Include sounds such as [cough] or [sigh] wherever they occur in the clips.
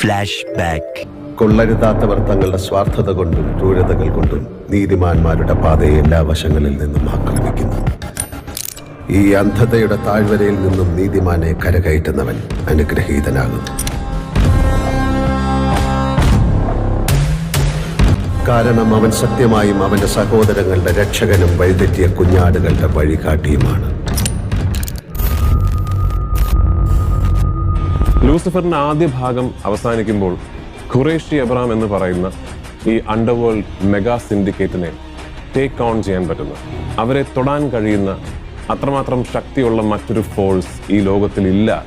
Flash back കൊള്ളരുതാത്തവർ തങ്ങളുടെ സ്വാർത്ഥത കൊണ്ടും ക്രൂരതകൾ കൊണ്ടും നീതിമാന്മാരുടെ പാതയെ എല്ലാ വശങ്ങളിൽ നിന്നും ആക്രമിക്കുന്നു. ഈ അന്ധതയുടെ താഴ്വരയിൽ നിന്നും നീതിമാനെ കരകയറ്റുന്നവൻ അനുഗ്രഹീതനാകുന്നു. കാരണം അവൻ സത്യമായും അവന്റെ സഹോദരങ്ങളുടെ രക്ഷകനും വഴിതെറ്റിയ കുഞ്ഞാടുകളുടെ വഴികാട്ടിയുമാണ്. ലൂസിഫറിന്റെ ആദ്യ ഭാഗം അവസാനിക്കുമ്പോൾ ഖുറേഷി എബ്രാം എന്ന് പറയുന്ന ഈ അണ്ടർവേൾഡ് മെഗാ സിൻഡിക്കേറ്റിനെ ടേക്ക് ഓൺ ചെയ്യാൻ പറ്റുന്ന. അവരെ തൊടാൻ കഴിയുന്ന അത്രമാത്രം ശക്തിയുള്ള മറ്റൊരു ഫോഴ്സ് ഈ ലോകത്തിൽ ഇല്ല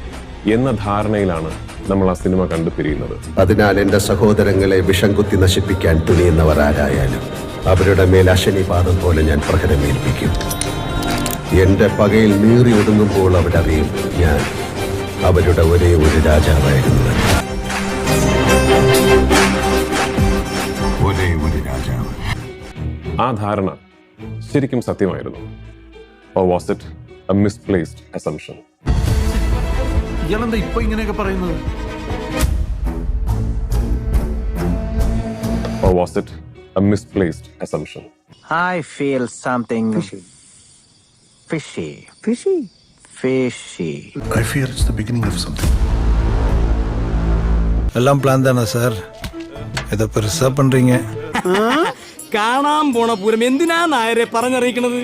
എന്ന ധാരണയിലാണ് നമ്മൾ ആ സിനിമ കണ്ടു പിരിയുന്നത്. അതിനാൽ എന്റെ സഹോദരങ്ങളെ വിഷം കുത്തി നശിപ്പിക്കാൻ തുനിയുന്നവർ ആരായാലും അവരുടെ മേൽ അശനിപാതം പോലെ ഞാൻ പ്രഹരമേൽപ്പിക്കും. എന്റെ പകയിൽ നീറി ഒടുങ്ങുമ്പോൾ അവരറിയും ഞാൻ അവരുടെ ഒരേ ഒരു രാജാവായിരുന്നു ഒരേ ഒരു രാജാവ് ആ ധാരണ ശരിക്കും സത്യമായിരുന്നു ഓ was it a misplaced assumption ഇയാളെന്താ ഇപ്പൊ ഇങ്ങനെയൊക്കെ പറയുന്നത് Or was it a misplaced assumption? I feel something fishy. Fishy. Fishy. Fishy. I fear it's the beginning of something. எல்லாம் பிளான் தானே சார் இதை பெருசா பண்றீங்க കാണാൻ പോണ പൂരം എന്തിനാ നായരെ പറഞ്ഞറിയിക്കണത്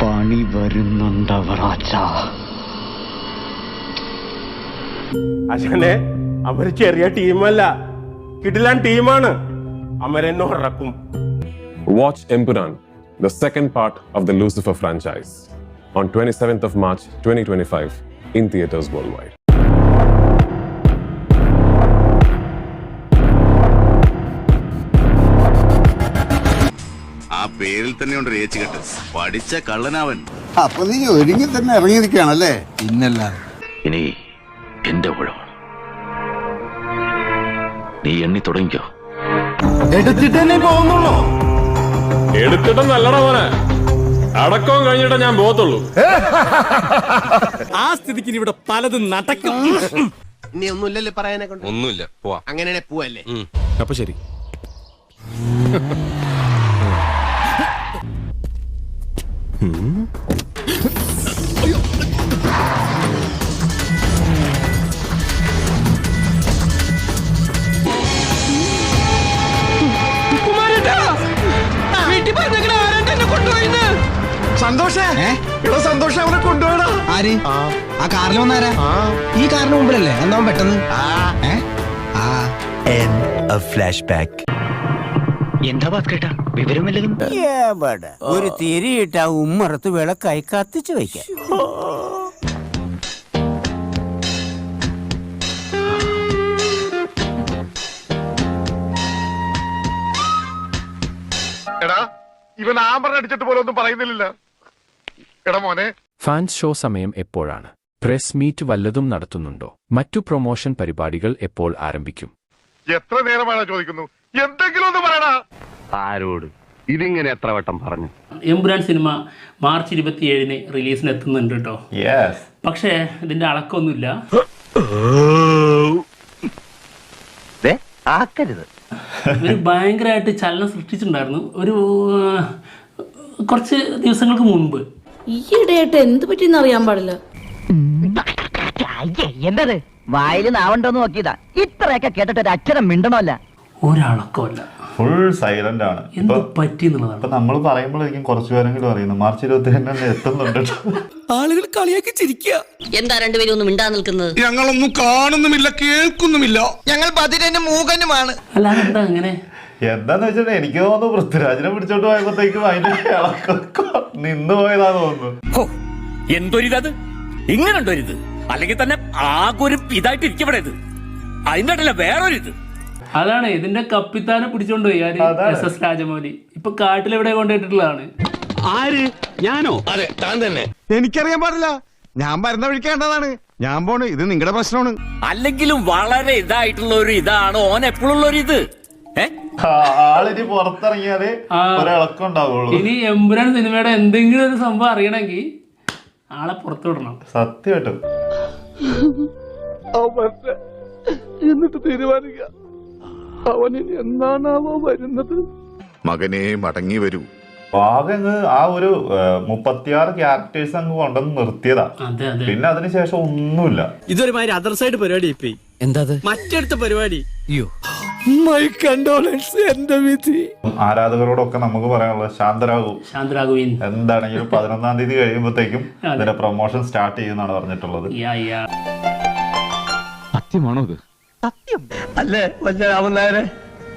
പണി വരുന്നുണ്ടവറാച്ച അശനെ അവര് ചെറിയ ടീമല്ല കിടിലാൻ ടീമാണ് അമരെന്നെ ഉറക്കും Watch Empuran, the second part of the Lucifer franchise, on 27th of March 2025 in theaters worldwide. ആ പേരിൽ തന്നെ ഉണ്ട് ഏച്ചുകെട്ട് പഠിച്ച കള്ളനാവൻ. അപ്പൊ നീ ഒരുങ്ങി തന്നെ ഇറങ്ങിയിരിക്കുകയാണല്ലേ? ഇന്നല്ല ഇനി എന്റെ ഊഴമാണ് നീ എണ്ണി തുടങ്ങിക്കോ. എടുത്തിട്ട് നല്ലട മോനെ. അടക്കവും കഴിഞ്ഞിട്ട് ഞാൻ പോകത്തുള്ളൂ. ആ സ്ഥിതിക്ക് ഇവിടെ പലതും നടക്കും. ഇനി ഒന്നുമില്ലല്ലേ പറയാനെ കൊണ്ട്? ഒന്നുമില്ല പോവാ. അങ്ങനെ പോവല്ലേ? അപ്പൊ ശരി. ആര്? ആ. കാറിൽ വന്നാരാ ഈ കാറിന് മുമ്പിലല്ലേ? എന്നാ പെട്ടെന്ന്? എന്താ കേട്ടാ വിവരമില്ലതും. ഒരു തിരിയിട്ട ഉമ്മറത്ത് വിളക്കായി കത്തിച്ചു വയ്ക്കാം ഇവൻ ആമ്പറിനടിച്ചിട്ട് പോലെ പോലും ഒന്നും പറയുന്നില്ല എടാ മോനെ ഫാൻസ് ഷോ സമയം എപ്പോഴാണ്? പ്രസ് മീറ്റ് വല്ലതും നടത്തുന്നുണ്ടോ? മറ്റു പ്രൊമോഷൻ പരിപാടികൾ എപ്പോൾ ആരംഭിക്കും? എത്ര നേരമാണ് ചോദിക്കുന്നു? എന്തെങ്കിലും ഒന്ന് ആരോട്? ഇതിങ്ങനെ എത്ര വട്ടം പറഞ്ഞു? എംബുരാൻ സിനിമ മാർച്ച് ഇരുപത്തിയേഴിന് റിലീസിന് എത്തുന്നുണ്ട് കേട്ടോ പക്ഷേ ഇതിന്റെ അളക്കൊന്നുമില്ല. ആക്കരുത്. ഇവർ ഭയങ്കരമായിട്ട് ചലനം സൃഷ്ടിച്ചിട്ടുണ്ടായിരുന്നു. ഒരു കുറച്ച് ദിവസങ്ങൾക്ക് മുൻപ്. ഈയിടെയായിട്ട് എന്ത് പറ്റിയെന്ന് അറിയാൻ പാടില്ല. എന്തത്? വായിൽ നാവണ്ടോന്ന് നോക്കിയതാ. ഇത്രയൊക്കെ കേട്ടിട്ട് ഒരു അക്ഷരം മിണ്ടണമല്ല. ഒരളക്കമല്ല. ഫുൾ സൈലന്റ് ആണ്. എന്ത് പറ്റി എന്നുള്ളതാണ്. നമ്മൾ പറയുമ്പോഴേക്കും കുറച്ചു പേരെങ്കിലും അറിയുന്നു മാർച്ച് ഇരുപത്തി രണ്ടിന് എത്തുന്നുണ്ട് ആളുകൾ കളിയാക്കി ചിരിക്കുക എന്താ രണ്ടുപേരും ഒന്നും മിണ്ടാ നിൽക്കുന്നത്? ഞങ്ങളൊന്നും കാണുന്നുമില്ല കേൾക്കുന്നുമില്ല. ഞങ്ങൾ ബതിരനും മൂകനുമാണ്. അല്ലാതെ എന്താ അങ്ങനെ? എന്താന്ന് വെച്ചിട്ടുണ്ടെങ്കിൽ എനിക്ക് തോന്നുന്നു പൃഥ്വിരാജിനെ പിടിച്ചോണ്ട് പോയപ്പോഴത്തേക്കും അതിന്റെ ഇളക്കൊക്കെ നിന്ന് പോയതാന്ന് തോന്നുന്നു. എന്തൊരിതത്? ഇങ്ങനുണ്ടൊരിത്. അല്ലെങ്കിൽ തന്നെ ആകൊരു ഇതായിട്ട് ഇരിക്കപ്പെടെ ഇത്. അതിന്റെ ഇടയില വേറൊരിത്. അതാണ് ഇതിന്റെ കപ്പിത്താനെ പിടിച്ചോണ്ട് പോയി ആര്. S S Rajamouli. ഇപ്പൊ കാട്ടിലെവിടെ കൊണ്ടുപോയിട്ടുള്ളതാണ് ആര്? ഞാനോ? അതെ താൻ തന്നെ. എനിക്കറിയാൻ പാടില്ല. ഞാൻ വരുന്ന വിളിക്കേണ്ടതാണ് ഞാൻ പോണ്. ഇത് നിങ്ങളുടെ പ്രശ്നമാണ്. അല്ലെങ്കിലും വളരെ ഇതായിട്ടുള്ള ഒരു ഇതാണ്. ഓൻ എപ്പോഴുള്ള ഒരു ഇത് ആളിനി പുറത്തിറങ്ങിയാൽ. ഒരിളക്കം ഉണ്ടാവുള്ളൂ. ഇനി എമ്പുരാൻ സിനിമയുടെ എന്തെങ്കിലും ഒരു സംഭവം അറിയണമെങ്കിൽ ആളെ പുറത്തു വിടണം. സത്യമായിട്ടും. എന്നിട്ട് തീരുമാനിക്ക. അവൻ ഇനി എന്നാണാവോ വരുന്നത്? മകനെ മടങ്ങി വരൂ. ഭാഗങ്ങ് ആ ഒരു മുപ്പത്തിയാറ് ക്യാരക്ടേഴ്സ് അങ്ങ് കൊണ്ടുവന്ന് നിർത്തിയതാ. അതെ അതെ. പിന്നെ അതിനുശേഷം ഒന്നുമില്ല. ഇതൊരുമാതിരി അതർ സൈഡ് പരിപാടി ഇപ്പൊ. എന്താ മറ്റടുത്ത പരിപാടി. അയ്യോ. മൈ കണ്ടോളൻസ് എന്റെ വിധി. ആരാധകരോടൊക്കെ നമുക്ക് പറയാനുള്ളത് ശാന്തരാകൂ. എന്താണെങ്കിലും പതിനൊന്നാം തീയതി കഴിയുമ്പോഴത്തേക്കും [laughs] ഇതിന്റെ പ്രൊമോഷൻ സ്റ്റാർട്ട് ചെയ്യുമെന്നാണ് പറഞ്ഞിട്ടുള്ളത്. യാ യാ സത്യമാണോ ഇത്? സത്യം. അല്ലേ വലിയ രാമനായരെ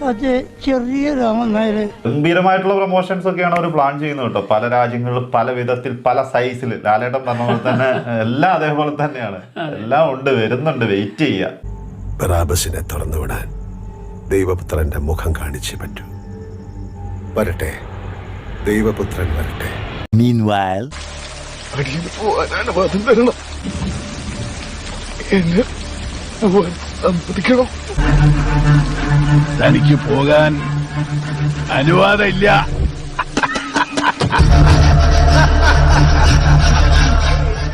അതെ ചെറിയ രാമനായരെ ഗംഭീരമായിട്ടുള്ള പ്രൊമോഷൻസ് ഒക്കെയാണ് അവർ പ്ലാൻ ചെയ്യുന്നത് കേട്ടോ. പല രാജ്യങ്ങളിൽ പല വിധത്തിൽ പല സൈസിൽ ലാലേട്ടൻ പറഞ്ഞ പോലെ തന്നെ [laughs] എല്ലാം അതേപോലെ തന്നെയാണ്. എല്ലാം ഉണ്ട് വരുന്നുണ്ട് വെയിറ്റ് ചെയ്യാ ബറാബസിനെ തുറന്നുവിടാൻ ദൈവപുത്രന്റെ മുഖം കാണിച്ചേ പറ്റൂ. വരട്ടെ. ദൈവപുത്രൻ വരട്ടെ. അടിയിൽ പോവാൻ അനുവാദം തരണം. എന്നെ അവൻ സമ്മതിക്കണം തനിക്ക് പോകാൻ അനുവാദമില്ല.